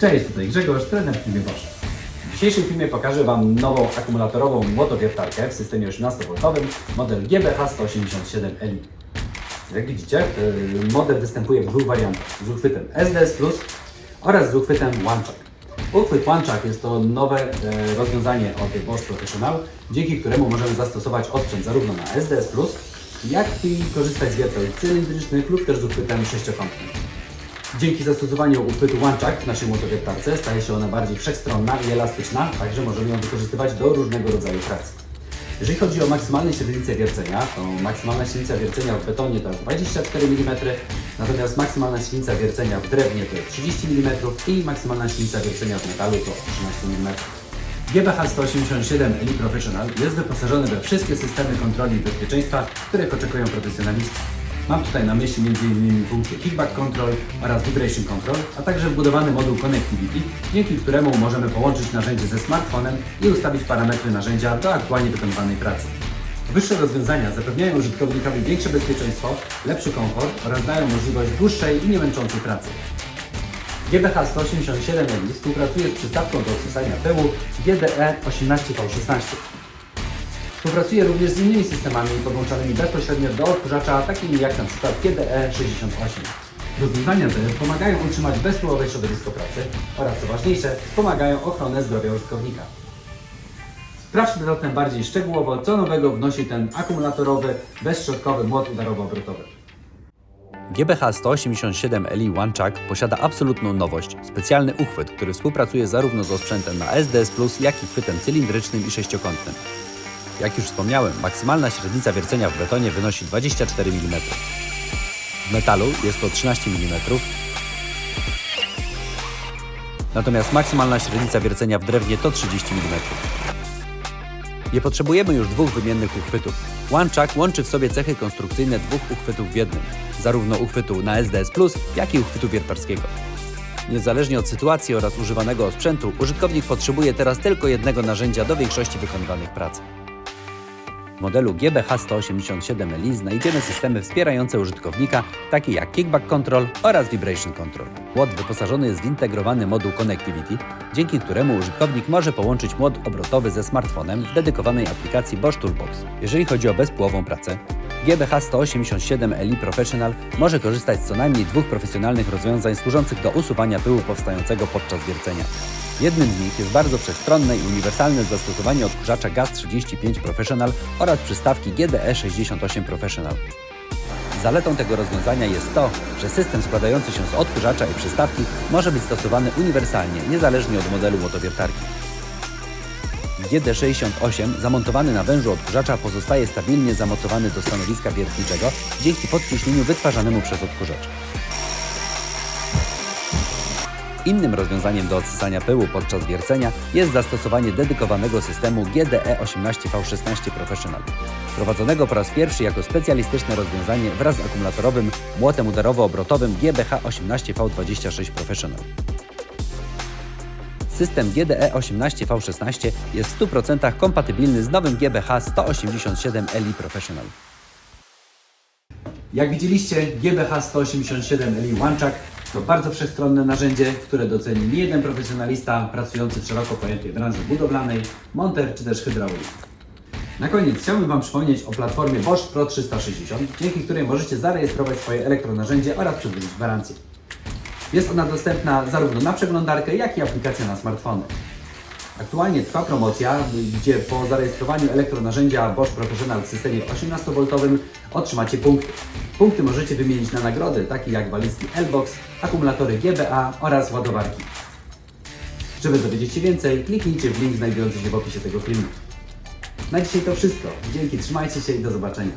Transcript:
Cześć, tutaj Grzegorz, trener w firmie Bosch. W dzisiejszym filmie pokażę Wam nową akumulatorową młotowiertarkę w systemie 18V, model GBH187 Li. Jak widzicie, y, model występuje w dwóch wariantach, z uchwytem SDS Plus oraz z uchwytem OneChuck. Uchwyt OneChuck jest to nowe e, rozwiązanie od Bosch Professional, dzięki któremu możemy zastosować odprzęt zarówno na SDS Plus, jak i korzystać z wierteł cylindrycznych lub też z uchwytem sześciokątnym. Dzięki zastosowaniu uchwytu OneChuck w naszej motowiertarce staje się ona bardziej wszechstronna i elastyczna, także możemy ją wykorzystywać do różnego rodzaju pracy. Jeżeli chodzi o maksymalne średnice wiercenia, to maksymalna średnica wiercenia w betonie to jest 24 mm, natomiast maksymalna średnica wiercenia w drewnie to jest 30 mm i maksymalna średnica wiercenia w metalu to 13 mm. GBH 187 Elite Professional jest wyposażony we wszystkie systemy kontroli i bezpieczeństwa, których oczekują profesjonaliści. Mam tutaj na myśli m.in. funkcję Kickback Control oraz Vibration Control, a także wbudowany moduł Connectivity, dzięki któremu możemy połączyć narzędzie ze smartfonem i ustawić parametry narzędzia do aktualnie wykonywanej pracy. Wyższe rozwiązania zapewniają użytkownikowi większe bezpieczeństwo, lepszy komfort oraz dają możliwość dłuższej i niemęczącej pracy. GBH 187 Eli współpracuje z przystawką do odsysania pyłu GDE 18V16. Współpracuje również z innymi systemami podłączonymi bezpośrednio do odkurzacza, takimi jak np. GDE 68. Rozwiązania te pomagają utrzymać bezpyłowe środowisko pracy oraz, co ważniejsze, wspomagają ochronę zdrowia użytkownika. Sprawdźmy zatem bardziej szczegółowo, co nowego wnosi ten akumulatorowy, bezszczotkowy młot udarowo-obrotowy. GBH 187 Li OneChuck posiada absolutną nowość, specjalny uchwyt, który współpracuje zarówno z osprzętem na SDS jak i chwytem cylindrycznym i sześciokątnym. Jak już wspomniałem, maksymalna średnica wiercenia w betonie wynosi 24 mm. W metalu jest to 13 mm, natomiast maksymalna średnica wiercenia w drewnie to 30 mm. Nie potrzebujemy już dwóch wymiennych uchwytów. OneChuck łączy w sobie cechy konstrukcyjne dwóch uchwytów w jednym, zarówno uchwytu na SDS jak i uchwytu wiertarskiego. Niezależnie od sytuacji oraz używanego sprzętu, użytkownik potrzebuje teraz tylko jednego narzędzia do większości wykonywanych prac. W modelu GBH 187 Li znajdziemy systemy wspierające użytkownika, takie jak Kickback Control oraz Vibration Control. Młot wyposażony jest w integrowany moduł Connectivity, dzięki któremu użytkownik może połączyć młot obrotowy ze smartfonem w dedykowanej aplikacji Bosch Toolbox. Jeżeli chodzi o bezpłową pracę, GBH 187 Li Professional może korzystać z co najmniej dwóch profesjonalnych rozwiązań służących do usuwania pyłu powstającego podczas wiercenia. Jednym z nich jest bardzo wszechstronne i uniwersalne zastosowanie odkurzacza GAZ35 Professional oraz przystawki GDE 68 Professional. Zaletą tego rozwiązania jest to, że system składający się z odkurzacza i przystawki może być stosowany uniwersalnie, niezależnie od modelu motowiertarki. GD68 zamontowany na wężu odkurzacza pozostaje stabilnie zamocowany do stanowiska wiertniczego dzięki podciśnieniu wytwarzanemu przez odkurzacz. Innym rozwiązaniem do odsysania pyłu podczas wiercenia jest zastosowanie dedykowanego systemu GDE 18V16 Professional, prowadzonego po raz pierwszy jako specjalistyczne rozwiązanie wraz z akumulatorowym młotem udarowo-obrotowym GBH 18V26 Professional. System GDE 18V16 jest w 100% kompatybilny z nowym GBH 187 Li Professional. Jak widzieliście, GBH 187 Eli OneChuck to bardzo wszechstronne narzędzie, które doceni nie jeden profesjonalista pracujący w szeroko pojętej branży budowlanej, monter czy też hydraulik. Na koniec chciałbym Wam przypomnieć o platformie Bosch Pro 360, dzięki której możecie zarejestrować swoje elektronarzędzie oraz przedłużyć gwarancję. Jest ona dostępna zarówno na przeglądarkę, jak i aplikacja na smartfony. Aktualnie trwa promocja, gdzie po zarejestrowaniu elektronarzędzia Bosch Professional w systemie 18V otrzymacie punkty. Punkty możecie wymienić na nagrody, takie jak walizki L-Box, akumulatory GBA oraz ładowarki. Żeby dowiedzieć się więcej, kliknijcie w link znajdujący się w opisie tego filmu. Na dzisiaj to wszystko. Dzięki, trzymajcie się i do zobaczenia.